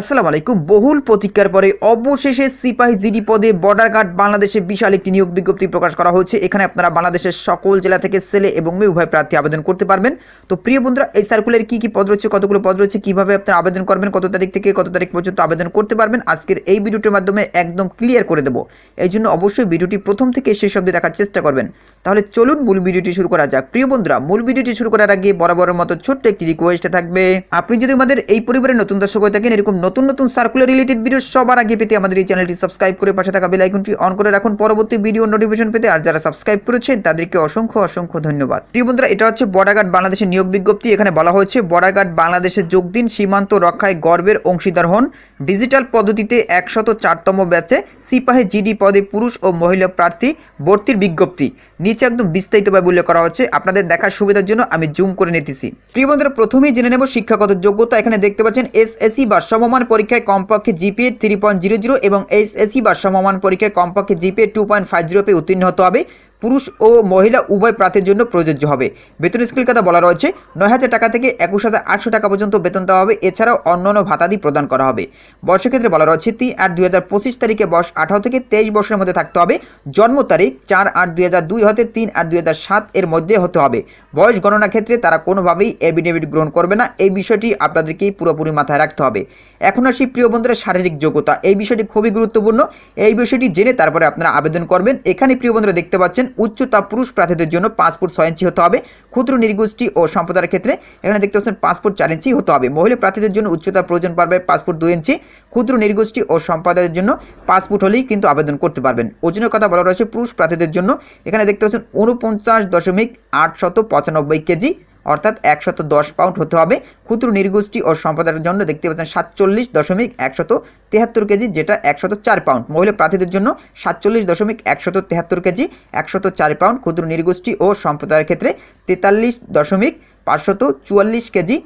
আসসালামু আলাইকুম। বহুল প্রতীক্ষার পরে অবশেষে সিপাহি জিডি পদে বর্ডার গার্ড বাংলাদেশে বিশাল একটি নিয়োগ বিজ্ঞপ্তি প্রকাশ করা হয়েছে। এখানে আপনারা বাংলাদেশের সকল জেলা থেকে ছেলে এবং মেয়ে উভয় প্রার্থী আবেদন করতে পারবেন। তো প্রিয় বন্ধুরা, এই সার্কুলারে কী কী পদ রয়েছে, কতগুলো পদ রয়েছে, কীভাবে আপনারা আবেদন করবেন, কত তারিখ থেকে কত তারিখ পর্যন্ত আবেদন করতে পারবেন, আজকের এই ভিডিওটির মাধ্যমে একদম ক্লিয়ার করে দেবো। এই জন্য অবশ্যই ভিডিওটি প্রথম থেকে শেষ অবধি দেখার চেষ্টা করবেন। তাহলে চলুন মূল ভিডিওটি শুরু করা যাক। প্রিয় বন্ধুরা, মূল ভিডিওটি শুরু করার আগে বরাবরের মতো ছোট্ট একটি রিকোয়েস্ট থাকবে। আপনি যদি আমাদের এই পরিবারের নতুন দর্শক হয়ে থাকেন, এরকম নতুন নতুন সার্কুলার রিলেটেড ভিডিও সবার আগে পেতে আমাদের এই চ্যানেলটি সাবস্ক্রাইব করে পাশে থাকা বেল আইকনটি অন করে রাখুন। পরবর্তী ভিডিও নোটিফিকেশন পেতে আর যারা সাবস্ক্রাইব করেছেন, তাদেরকে অসংখ্য অসংখ্য ধন্যবাদ। প্রিয় বন্ধুরা, এটা হচ্ছে বর্ডার গার্ড বাংলাদেশের নিয়োগ বিজ্ঞপ্তি। এখানে বলা হয়েছে বর্ডার গার্ড বাংলাদেশের যোগ দিন, সীমান্ত রক্ষায় গর্বের অংশীদার হন। ডিজিটাল পদ্ধতিতে একশত চারতম ব্যাচে সিপাহী জিডি পদে পুরুষ ও মহিলা প্রার্থী ভর্তির বিজ্ঞপ্তি। নিচে একদম বিস্তারিতভাবে উল্লেখ করা হচ্ছে। আপনাদের দেখার সুবিধার জন্য আমি জুম করে নিতেছি। প্রিয় বন্ধুরা, প্রথমেই জেনে নেব শিক্ষাগত যোগ্যতা। এখানে দেখতে পাচ্ছেন এসএসসি বা সমমান পরীক্ষায় কমপক্ষে GPA three point zero zero এবং এইচএসসি বা সমমান পরীক্ষায় কমপক্ষে GPA two point five zero pay উত্তীর্ণ হতে হবে। পুরুষ ও মহিলা উভয় প্রার্থীর জন্য প্রযোজ্য হবে। বেতন স্কেল কথা বলা রয়েছে নয় হাজার টাকা থেকে একুশ হাজার আটশো টাকা পর্যন্ত বেতন দেওয়া হবে। এছাড়াও অন্যান্য ভাতাদি প্রদান করা হবে। বয়সের ক্ষেত্রে বলা রয়েছে, তিন আট দুই হাজার পঁচিশ তারিখে বয়স আঠারো থেকে তেইশ বছরের মধ্যে থাকতে হবে। জন্ম তারিখ চার আট দুই হাজার দুই হতে তিন আট দুই হাজার সাত এর মধ্যে হতে হবে। বয়স গণনা ক্ষেত্রে তারা কোনোভাবেই এভিডেভিট গ্রহণ করবে না। এই বিষয়টি আপনাদেরকেই পুরোপুরি মাথায় রাখতে হবে। এখন আসি প্রিয় বন্ধুরা, শারীরিক যোগ্যতা। এই বিষয়টি খুবই গুরুত্বপূর্ণ। এই বিষয়টি জেনে তারপরে আপনারা আবেদন করবেন। এখানে প্রিয় বন্ধুরা দেখতে পাচ্ছেন উচ্চতা পুরুষ প্রার্থীদের জন্য পাঁচ ফুট ছয় ইঞ্চি হতে হবে। ক্ষুদ্র নির্গোষ্ঠী ও সম্প্রদায়ের ক্ষেত্রে এখানে দেখতে পাচ্ছেন পাঁচ ফুট চার ইঞ্চি হতে হবে। মহিলা প্রার্থীদের জন্য উচ্চতা প্রয়োজন পারবে পাঁচ ফুট দুই ইঞ্চি। ক্ষুদ্র নির্গোষ্ঠী ও সম্প্রদায়ের জন্য পাঁচ ফুট হলেই কিন্তু আবেদন করতে পারবেন। ওজনের কথা বলা রয়েছে, পুরুষ প্রার্থীদের জন্য এখানে দেখতে পাচ্ছেন উনপঞ্চাশ দশমিক আট শত পঁচানব্বই কেজি অর্থাৎ একশত দশ পাউন্ড হতে হবে। ক্ষুদ্র নির্গোষ্ঠী ও সম্প্রদায়ের জন্য দেখতে পাচ্ছেন সাতচল্লিশ দশমিক একশত তেহাত্তর কেজি, যেটা একশত চার পাউন্ড। মহিলা প্রার্থীদের জন্য সাতচল্লিশ দশমিক একশত তেহাত্তর কেজি, একশত চার পাউন্ড। ক্ষুদ্র নির্গোষ্ঠী ও সম্প্রদায়ের ক্ষেত্রে তেতাল্লিশ দশমিক পাঁচশত চুয়াল্লিশ কেজি,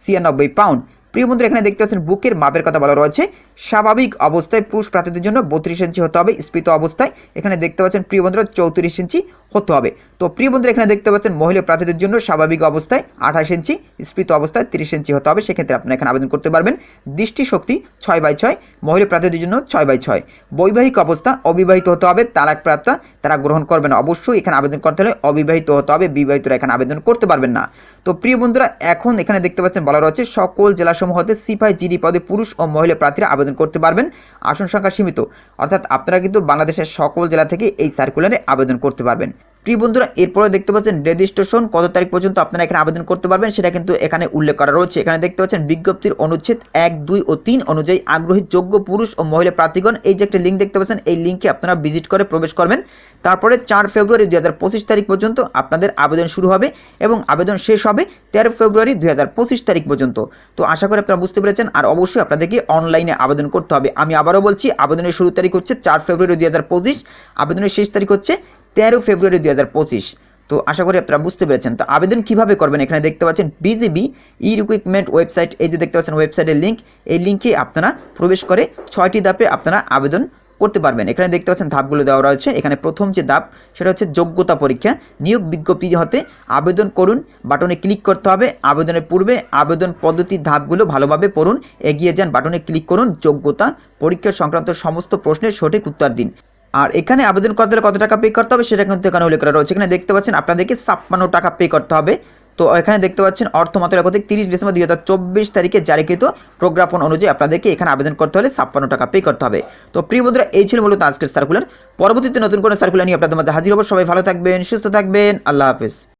ছিয়ানব্বই পাউন্ড। প্রিয় বন্ধুরা, এখানে দেখতে পাচ্ছেন বুকের মাপের কথা বলা রয়েছে। স্বাভাবিক অবস্থায় পুরুষ প্রার্থীদের জন্য বত্রিশ ইঞ্চি হতে হবে, স্ফীত অবস্থায়। এখানে দেখতে পাচ্ছেন প্রিয় বন্ধুরা চৌত্রিশ ইঞ্চি হতে হবে। তো প্রিয় বন্ধুরা এখানে দেখতে পাচ্ছেন মহিলা প্রার্থীদের জন্য স্বাভাবিক অবস্থায় আঠাশ ইঞ্চি, স্ফীত অবস্থায় তিরিশ ইঞ্চি হতে হবে। সেক্ষেত্রে আপনারা এখানে আবেদন করতে পারবেন। দৃষ্টিশক্তি ছয় বাই ছয়, মহিলা প্রার্থীদের জন্য ছয় বাই ছয়। বৈবাহিক অবস্থা অবিবাহিত হতে হবে তালাক প্রাপ্তা তারা গ্রহণ করবেন অবশ্যই এখানে আবেদন করতে হলে অবিবাহিত হতে হবে, বিবাহিতরা এখানে আবেদন করতে পারবেন না। তো প্রিয় বন্ধুরা, এখন এখানে দেখতে পাচ্ছেন বলা রয়েছে, সকল জেলাসমূহতে সিপাই, জিডি পদে পুরুষ ও মহিলা প্রার্থীরা আবেদন করতে পারবেন। আসন সংখ্যা সীমিত। অর্থাৎ আপনারা কিন্তু বাংলাদেশের সকল জেলা থেকে এই সার্কুলারে আবেদন করতে পারবেন। প্রিয় বন্ধুরা, এরপরে দেখতে পাচ্ছেন রেজিস্ট্রেশন কত তারিখ পর্যন্ত আপনারা এখানে আবেদন করতে পারবেন সেটা কিন্তু এখানে উল্লেখ করা রয়েছে। এখানে দেখতে পাচ্ছেন বিজ্ঞপ্তির অনুচ্ছেদ এক, দুই ও তিন অনুযায়ী আগ্রহী যোগ্য পুরুষ ও মহিলা প্রার্থীগণ, এই যে একটা লিঙ্ক দেখতে পাচ্ছেন, এই লিঙ্কে আপনারা ভিজিট করে প্রবেশ করবেন। তারপরে চার ফেব্রুয়ারি দুই হাজার পঁচিশ তারিখ পর্যন্ত আপনাদের আবেদন শুরু হবে এবং আবেদন শেষ হবে তেরো ফেব্রুয়ারি দুই হাজার পঁচিশ তারিখ পর্যন্ত। তো আশা করি আপনারা বুঝতে পেরেছেন, আর অবশ্যই আপনাদেরকে অনলাইনে আবেদন করতে হবে। আমি আবারও বলছি, আবেদনের শুরু তারিখ হচ্ছে চার ফেব্রুয়ারি দুই হাজার পঁচিশ, আবেদনের শেষ তারিখ হচ্ছে তেরো ফেব্রুয়ারি দুই হাজার পঁচিশ। তো আশা করি আপনারা বুঝতে পেরেছেন। তো আবেদন কীভাবে করবেন এখানে দেখতে পাচ্ছেন বিজিবি ই রিকুইপমেন্ট ওয়েবসাইট এই যে দেখতে পাচ্ছেন ওয়েবসাইটের লিঙ্ক এই লিঙ্কে আপনারা প্রবেশ করে ছয়টি ধাপে আপনারা আবেদন করতে পারবেন। এখানে দেখতে পাচ্ছেন ধাপগুলো দেওয়া রয়েছে। এখানে প্রথম যে ধাপ, সেটা হচ্ছে যোগ্যতা পরীক্ষা। নিয়োগ বিজ্ঞপ্তি হতে আবেদন করুন। বাটনে ক্লিক করতে হবে। আবেদনের পূর্বে আবেদন পদ্ধতির ধাপগুলো ভালোভাবে পড়ুন। এগিয়ে যান। বাটনে ক্লিক করুন। যোগ্যতা পরীক্ষা সংক্রান্ত সমস্ত প্রশ্নের সঠিক উত্তর দিন। আর এখানে আবেদন করতে হলে কত টাকা পে করতে হবে সেটা কিন্তু এখানে উল্লেখ করা রয়েছে। এখানে দেখতে পাচ্ছেন আপনাদেরকে ছাপ্পান্ন টাকা পে করতে হবে। তো এখানে দেখতে পাচ্ছেন অর্থ মন্ত্রণালয় কর্তৃক তিরিশ ডিসেম্বর দুই হাজার চব্বিশ তারিখে জারিকৃত প্রজ্ঞাপন অনুযায়ী আপনাদেরকে এখানে আবেদন করতে হলে ছাপ্পান্ন টাকা পে করতে হবে। তো প্রিয় বন্ধুরা, এই ছিল মূলত আজকের সার্কুলার পরবর্তীতে নতুন কোনো সার্কুলার নিয়ে আপনাদের মাঝে হাজির হব। সবাই ভালো থাকবেন, সুস্থ থাকবেন। আল্লাহ হাফেজ।